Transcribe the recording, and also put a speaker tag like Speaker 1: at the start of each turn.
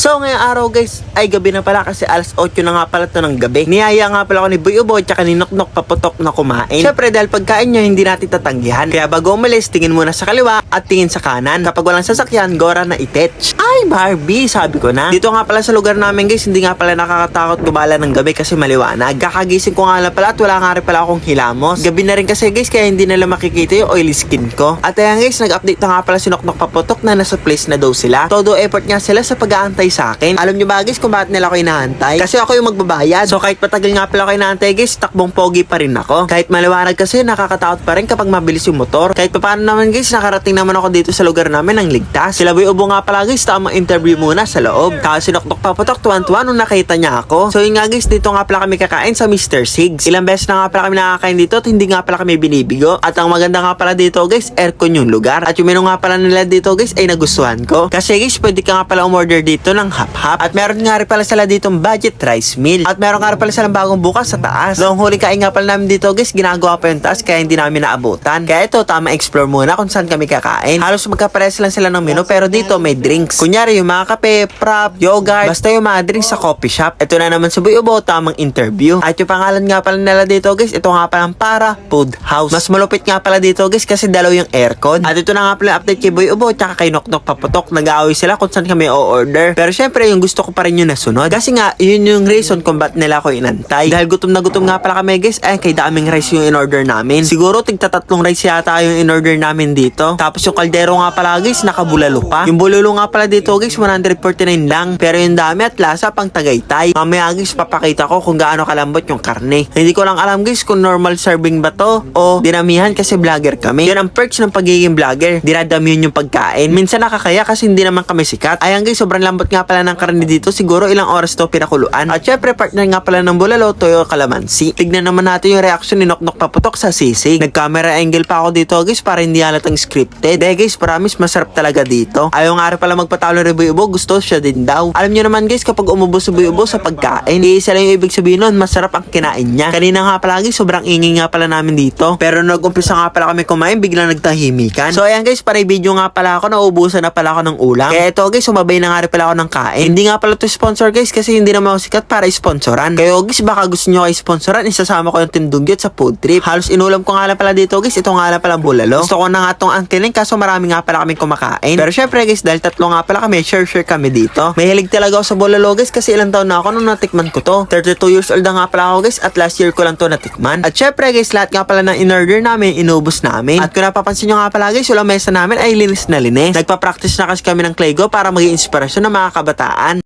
Speaker 1: So ngayong araw guys, ay gabi na pala kasi alas 8 na nga pala to ng gabi. Niyaya nga pala ako ni Boy Ubo tsaka ni Noknok paputok na kumain. Syempre dahil pagkain nyo hindi natin tatanggihan. Kaya bago umalis, tingin muna sa kaliwa at tingin sa kanan. Kapag walang sasakyan, gora na itech. Ay Barbie, sabi ko na. Dito nga pala sa lugar namin guys, hindi nga pala nakakatakot gumala ng gabi kasi maliwanag. Kakagising ko nga lang pala at wala nga rin pala akong hilamos. Gabi na rin kasi guys, kaya hindi nila makikita yung oily skin ko. At ayan guys, nag-update na nga pala si Noknok paputok na nasa place na daw sila. Todo effort nga sila sa pag-aantay sa akin. Alam nyo ba guys kung bakit nila ako inaantay? Kasi ako yung magbabayad. So kahit patagal nga pala ako inaantay guys, takbong pogi pa rin ako. Kahit maliwanag kasi, nakakatakot pa rin kapag mabilis yung motor. Kahit pa paano naman guys, nakarating naman ako dito sa lugar namin ng ligtas. Sila boy ubo nga pala guys, tamang interview muna sa loob. Tapos sinoktok paputok, tuwan-tuwan nung nakita niya ako. So yun nga guys, dito nga pala kami kakain sa Mr. Sigs. Ilang beses na nga pala kami nakakain dito at hindi nga pala kami binibigo. At ang maganda nga pala dito guys, aircon yung lugar. At yung menu nga pala nila dito guys ay nagustuhan ko. Kasi guys, pwede ka nga pala umorder dito ng hap-hap. At meron nga rin pala sila ditong budget rice meal. At meron nga rin pala silang bagong bukas sa taas. Noong huli kain nga pala namin dito guys, ginagawa pa yung taas kaya hindi namin naabutan. Kaya ito, tama explore muna kung saan kami kakain. Halos magkapares lang sila ng menu pero dito may drinks. Kunyari yung mga kape, prop, yogurt, basta yung mga drinks sa coffee shop. Ito na naman sa Buy Ubo, tamang interview. At yung pangalan nga pala nila dito guys, ito nga palang para food house. Mas malupit nga pala dito guys kasi dalaw yung aircon. At ito na nga pala update kay Boy Ubo tsaka kay Noknok Paputok. Nag-aaway sila kung saan kami o-order. Pero syempre yung gusto ko pa rin yung nasunod. Kasi nga, yun yung reason kung ba't nila ako inantay. Dahil gutom na gutom nga pala kami guys, ay kay daming rice yung in-order namin. Siguro tigta tatlong rice yata yung in-order namin dito. Tapos yung kaldero nga pala guys, nakabulalo pa. Yung bulalo nga pala dito guys, 149 lang. Pero yung dami at lasa pang tagaytay. Mamaya guys, papakita ko kung gaano kalambot yung karne. Hindi ko lang alam guys kung normal serving ba to o dinamihan kasi vlogger kami. Yan ang perks ng pagiging vlogger. Dinadamihan yung pagkain. Minsan nakakaya kasi hindi naman kami sikat. Ayan guys, sobrang lambot nga pala ng karne dito. Siguro ilang oras to pinakuluan. At syempre, partner nga pala ng bulalo, toyo kalamansi. Tignan naman natin yung reaction ni Noknok Paputok sa sisig. Nag-camera angle pa ako dito guys para hindi halatang scripted. Eh guys, promise masarap talaga dito. Ayaw nga pala magpatalo ni Buy Ubo, gusto siya din daw. Alam nyo naman guys, kapag umubos si Buy Ubo sa pagkain, iisa lang yung ibig sabihin nun, masarap ang kinain niya. Kanina nga pala guys, sobrang ingay nga pala namin dito. Pero nag-umpisa nga pala kami kumain, biglang nagtahimikan. So ayan guys, para video nga pala ako, naubusan na pala ako ng ulam. Kaya ito guys, sumabay na nga pala ako ng kain. Hindi nga pala to sponsor guys, kasi hindi naman ako sikat para sponsoran. Kayo guys, baka gusto nyo kayo sponsoran, isasama ko yung tindugyot sa food trip. Halos inulam ko nga lang pala dito guys, ito nga lang pala bulalo. Gusto ko na nga tong angkilin, kaso marami nga pala kami kumakain. Pero syempre guys, dahil tatlo nga pala kami, share-share kami dito. May hilig talaga ako sa bulalo guys, kasi ilang taon na ako nung natikman ko to. 32 years old na nga pala ako guys, at last year ko lang to natikman. At syempre guys, lahat nga pala ng in-order namin, inubos namin. At kung napapansin nyo nga pala guys, yung mesa namin ay linis na linis. Nagpa-practice na kasi kami ng Claygo para maging inspirasyon ng mga kabataan.